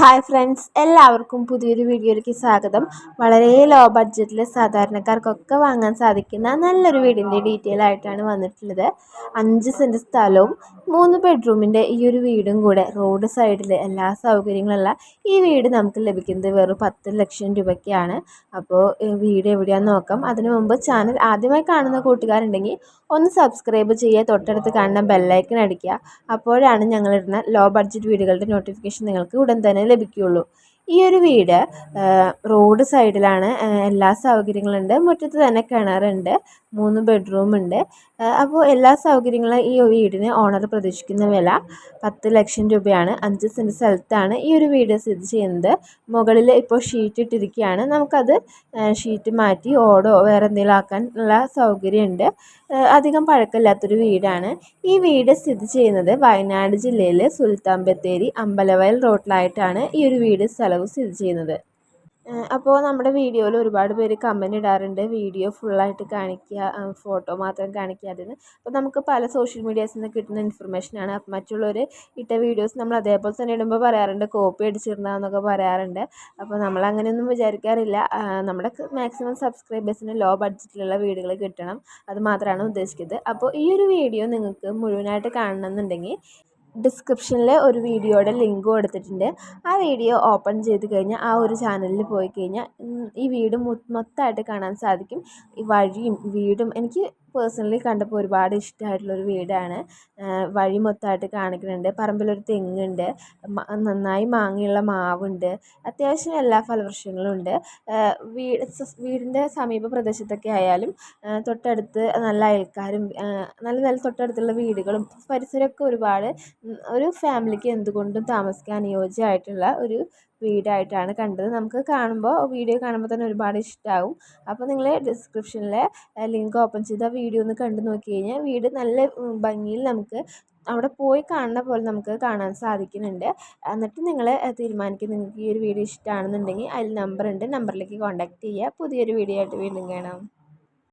Hi friends എല്ലാവർക്കും പുതിയൊരു വീഡിയോയിലേക്ക് സ്വാഗതം. വളരെ ലോ ബഡ്ജറ്റിൽ സാധാരണക്കാർക്കൊക്കെ വാങ്ങാൻ സാധിക്കുന്ന നല്ലൊരു വീടിന്റെ ഡീറ്റെയിൽ ആയിട്ടാണ് വന്നിട്ടുള്ളത്. അഞ്ച് സെന്റ് സ്ഥലവും മൂന്ന് ബെഡ്റൂമിന്റെ ഈ ഒരു വീടും കൂടെ റോഡ് സൈഡിൽ എല്ലാ സൗകര്യങ്ങളുള്ള ഈ വീട് നമുക്ക് ലഭിക്കുന്നത് വെറും പത്ത് ലക്ഷം രൂപയ്ക്കാണ്. അപ്പോൾ വീട് എവിടെയാണെന്ന് നോക്കാം. അതിനു മുമ്പ് ചാനൽ ആദ്യമായി കാണുന്ന കൂട്ടുകാരുണ്ടെങ്കിൽ ഒന്ന് സബ്സ്ക്രൈബ് ചെയ്യുക തൊട്ടടുത്ത് കാണുന്ന ബെല്ലൈക്കൺ അടിക്കുക. അപ്പോഴാണ് ഞങ്ങളിടുന്ന ലോ ബഡ്ജറ്റ് വീടുകളുടെ നോട്ടിഫിക്കേഷൻ നിങ്ങൾക്ക് ഉടൻ തന്നെ ലഭിക്കുകയുള്ളൂ ഈ ഒരു വീട് റോഡ് സൈഡിലാണ് എല്ലാ സൗകര്യങ്ങളുണ്ട്. മുറ്റത്ത് തന്നെ കിണറുണ്ട് മൂന്ന് ബെഡ്റൂം ഉണ്ട്. അപ്പോൾ എല്ലാ സൗകര്യങ്ങളും ഈ വീടിന് ഓണർ പ്രതീക്ഷിക്കുന്ന വില പത്ത് ലക്ഷം രൂപയാണ്. അഞ്ച് സെന്റ് സ്ഥലത്താണ് ഈ ഒരു വീട് സ്ഥിതി ചെയ്യുന്നത്. മുകളിൽ ഇപ്പോൾ ഷീറ്റ് ഇട്ടിരിക്കുകയാണ്. നമുക്കത് ഷീറ്റ് മാറ്റി ഓടോ വേറെ എന്തെങ്കിലും ആക്കാൻ ഉള്ള സൗകര്യമുണ്ട് അധികം പഴക്കമില്ലാത്തൊരു വീടാണ്. ഈ വീട് സ്ഥിതി ചെയ്യുന്നത് വയനാട് ജില്ലയിലെ സുൽത്താൻ ബത്തേരി അമ്പലവയൽ റോഡിലായിട്ടാണ് ഈ ഒരു വീട് സ്ഥലവും സ്ഥിതി ചെയ്യുന്നത്. അപ്പോൾ നമ്മുടെ വീഡിയോയിൽ ഒരുപാട് പേര് കമന്റ് ഇടാറുണ്ട്. വീഡിയോ ഫുള്ളായിട്ട് കാണിക്കുക ഫോട്ടോ മാത്രം കാണിക്കാതെന്ന് അപ്പോൾ നമുക്ക് പല സോഷ്യൽ മീഡിയാസിൽ നിന്ന് കിട്ടുന്ന ഇൻഫർമേഷനാണ് അപ്പം മറ്റുള്ളവർ ഇട്ട വീഡിയോസ് നമ്മൾ അതേപോലെ തന്നെ ഇടുമ്പോൾ പറയാറുണ്ട് കോപ്പി അടിച്ചിരുന്നാന്നൊക്കെ പറയാറുണ്ട്. അപ്പോൾ നമ്മൾ അങ്ങനെയൊന്നും വിചാരിക്കാറില്ല. നമ്മുടെ മാക്സിമം സബ്സ്ക്രൈബേഴ്സിന് ലോ ബഡ്ജറ്റിലുള്ള വീടുകൾ കിട്ടണം. അത് മാത്രമാണ് ഉദ്ദേശിക്കുന്നത്. അപ്പോൾ ഈ ഒരു വീഡിയോ നിങ്ങൾക്ക് മുഴുവനായിട്ട് കാണണമെന്നുണ്ടെങ്കിൽ ഡിസ്ക്രിപ്ഷനിൽ ഒരു വീഡിയോയുടെ ലിങ്ക് കൊടുത്തിട്ടുണ്ട്. ആ വീഡിയോ ഓപ്പൺ ചെയ്ത് കഴിഞ്ഞാൽ ആ ഒരു ചാനലിൽ പോയി കഴിഞ്ഞാൽ ഈ വീട് മൊത്തമായിട്ട് കാണാൻ സാധിക്കും. ഈ വഴിയും വീടും. എനിക്ക് പേഴ്സണലി കണ്ടപ്പോൾ ഒരുപാട് ഇഷ്ടമായിട്ടുള്ളൊരു വീടാണ്. വഴി മൊത്തമായിട്ട് കാണിക്കുന്നുണ്ട്. പറമ്പിലൊരു തെങ്ങുണ്ട്. നന്നായി മാങ്ങയുള്ള മാവുണ്ട്. അത്യാവശ്യം എല്ലാ ഫലവൃക്ഷങ്ങളും ഉണ്ട്. വീട് വീടിന്റെ സമീപ പ്രദേശത്തൊക്കെ ആയാലും തൊട്ടടുത്ത് നല്ല അയൽക്കാരും നല്ല നല്ല തൊട്ടടുത്തുള്ള വീടുകളും പരിസരമൊക്കെ ഒരുപാട് ഒരു ഫാമിലിക്ക് എന്തുകൊണ്ടും താമസിക്കാൻ അനുയോജ്യമായിട്ടുള്ള ഒരു വീടായിട്ടാണ് കണ്ടത്. നമുക്ക് കാണുമ്പോൾ വീഡിയോ കാണുമ്പോൾ തന്നെ ഒരുപാട് ഇഷ്ടമാവും അപ്പോൾ നിങ്ങൾ ഡിസ്ക്രിപ്ഷനിലെ ലിങ്ക് ഓപ്പൺ ചെയ്ത് വീഡിയോ ഒന്ന് കണ്ടു നോക്കി കഴിഞ്ഞാൽ വീട് നല്ല ഭംഗിയിൽ നമുക്ക് അവിടെ പോയി കാണുന്ന പോലെ നമുക്ക് കാണാൻ സാധിക്കുന്നുണ്ട്. എന്നിട്ട് നിങ്ങൾ തീരുമാനിക്കും നിങ്ങൾക്ക് ഈ ഒരു വീഡിയോ ഇഷ്ടമാണെന്നുണ്ടെങ്കിൽ അതിൽ നമ്പറുണ്ട് നമ്പറിലേക്ക് കോൺടാക്റ്റ് ചെയ്യുക. പുതിയൊരു വീഡിയോ ആയിട്ട് വീണ്ടും കാണാം.